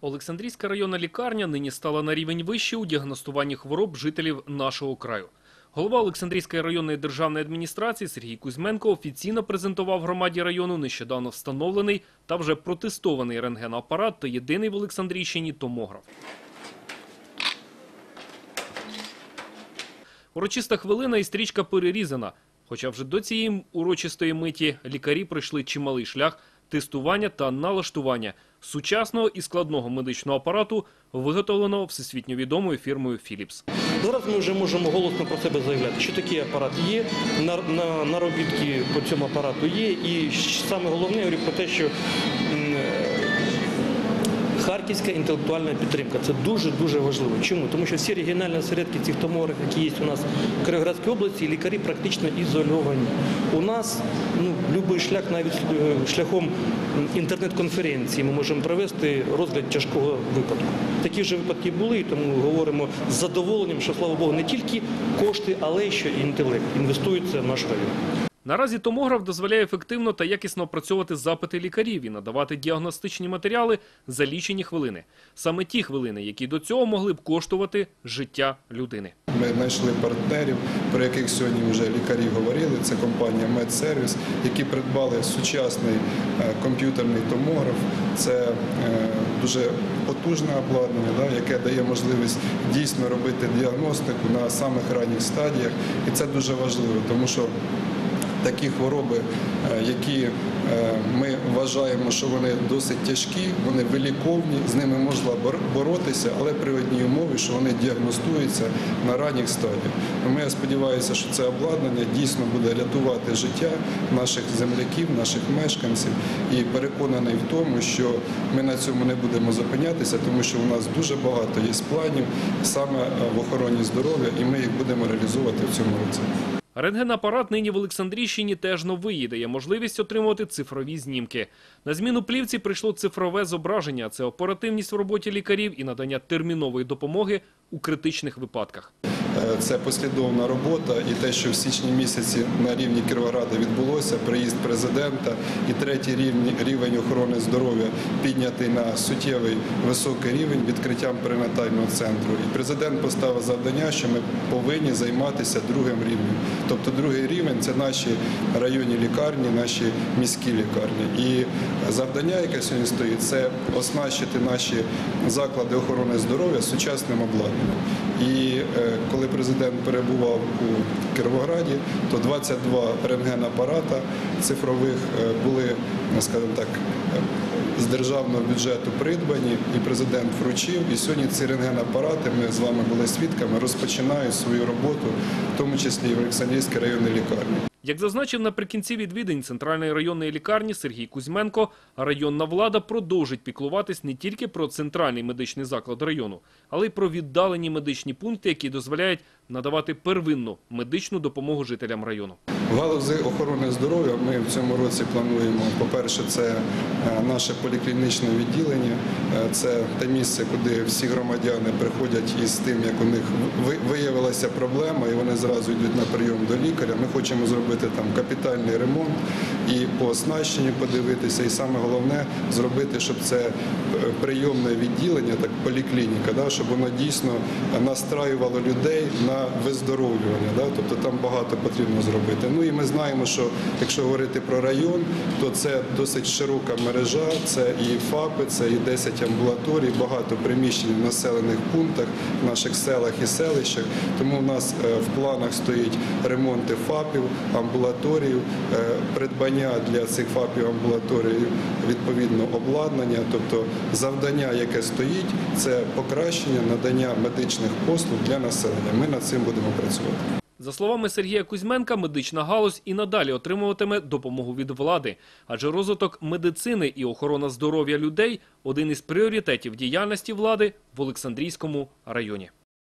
Олександрійська районна лікарня нині стала на рівень вище у діагностуванні хвороб жителів нашого краю. Голова Олександрійської районної державної адміністрації Сергій Кузьменко офіційно презентував громаді району нещодавно встановлений та вже протестований рентгеноапарат та єдиний в Олександрійщині томограф. Урочиста хвилина і стрічка перерізана. Хоча вже до цієї урочистої миті лікарі пройшли чималий шлях тестування та налаштування сучасного і складного медичного апарату, виготовленого всесвітньо відомою фірмою Філіпс. Зараз ми вже можемо голосно про себе заявляти, що такий апарат є, на, на, наробітки по цьому апарату є. І саме головне я говорю про те, що харківська інтелектуальна підтримка це дуже дуже важливо. Чому? Тому що всі регіональні осередки цих томографів, які є у нас в Кировоградській області, лікарі практично ізольовані. У нас ну, будь-який шлях, навіть е, шляхом інтернет-конференції, ми можемо провести розгляд тяжкого випадку. Такі вже випадки були, і тому говоримо з задоволенням, що слава Богу, не тільки кошти, але й що і інтелект інвестуються в наш район. Наразі томограф дозволяє ефективно та якісно опрацьовувати запити лікарів і надавати діагностичні матеріали за лічені хвилини. Саме ті хвилини, які до цього могли б коштувати життя людини. Ми знайшли партнерів, про яких сьогодні вже лікарі говорили. Це компанія Медсервіс, які придбали сучасний е, комп'ютерний томограф. Це е, дуже потужне обладнання, яке дає можливість дійсно робити діагностику на самих ранніх стадіях. І це дуже важливо, тому що такі хвороби, е, які е, ми вважаємо, що вони досить тяжкі, вони виліковні, з ними можна бор- боротися, але при одній умові, що вони діагностуються на ранніх стадіях. Тому я сподіваюся, що це обладнання дійсно буде рятувати життя наших земляків, наших мешканців, і переконаний в тому, що ми на цьому не будемо зупинятися, тому що у нас дуже багато є планів саме е, в охороні здоров'я, і ми їх будемо реалізовувати в цьому році. Рентгенапарат нині в Олександрійщині теж новий дає можливість отримувати цифрові знімки. На зміну плівці прийшло цифрове зображення. Це оперативність в роботі лікарів і надання термінової допомоги у критичних випадках. Е, Це послідовна робота і те, що в січні місяці на рівні Кіровограда відбулося, приїзд президента і третій рівень, рівень охорони здоров'я піднятий на суттєвий високий рівень відкриттям перинатального центру. І президент поставив завдання, що ми повинні займатися другим рівнем. Тобто другий рівень це наші районні лікарні, наші міські лікарні. І завдання, яке сьогодні стоїть, це оснащити наші заклади охорони здоров'я сучасним обладнанням. І е, коли президент перебував у Кіровограді, то 22 рентгенапарата цифрових е, були, ну, скажімо так, е, з державного бюджету придбані, і президент вручив. І сьогодні ці рентгенапарати, ми з вами були свідками, розпочинають свою роботу, в тому числі і в Олександрійській районній лікарні. Як зазначив наприкінці відвідань центральної районної лікарні Сергій Кузьменко, районна влада продовжить піклуватись не тільки про центральний медичний заклад району, але й про віддалені медичні пункти, які дозволяють надавати первинну медичну допомогу жителям району. В галузі охорони здоров'я ми в цьому році плануємо, по-перше, це е, наше поліклінічне відділення, Е, це те місце, куди всі громадяни приходять із тим, як у них виявилася проблема, і вони зразу йдуть на прийом до лікаря. Ми хочемо зробити там капітальний ремонт і по оснащенню подивитися, і саме головне зробити, щоб це е, прийомне відділення, так поліклініка, да, щоб воно дійсно настраювало людей на виздоровлювання. Да, тобто там багато потрібно зробити. Ну і ми знаємо, що якщо говорити про район, то це досить широка мережа, це і ФАПи, це і 10 амбулаторій, багато приміщень в населених пунктах, в наших селах і селищах. Тому в нас е, в планах стоїть ремонти ФАПів, амбулаторій, е, придбання для цих ФАПів амбулаторій відповідно обладнання. Тобто завдання, яке стоїть, це покращення надання медичних послуг для населення. Ми над цим будемо працювати. За словами Сергія Кузьменка, медична галузь і надалі отримуватиме допомогу від влади, адже розвиток медицини і охорона здоров'я людей один із пріоритетів діяльності влади в Олександрійському районі.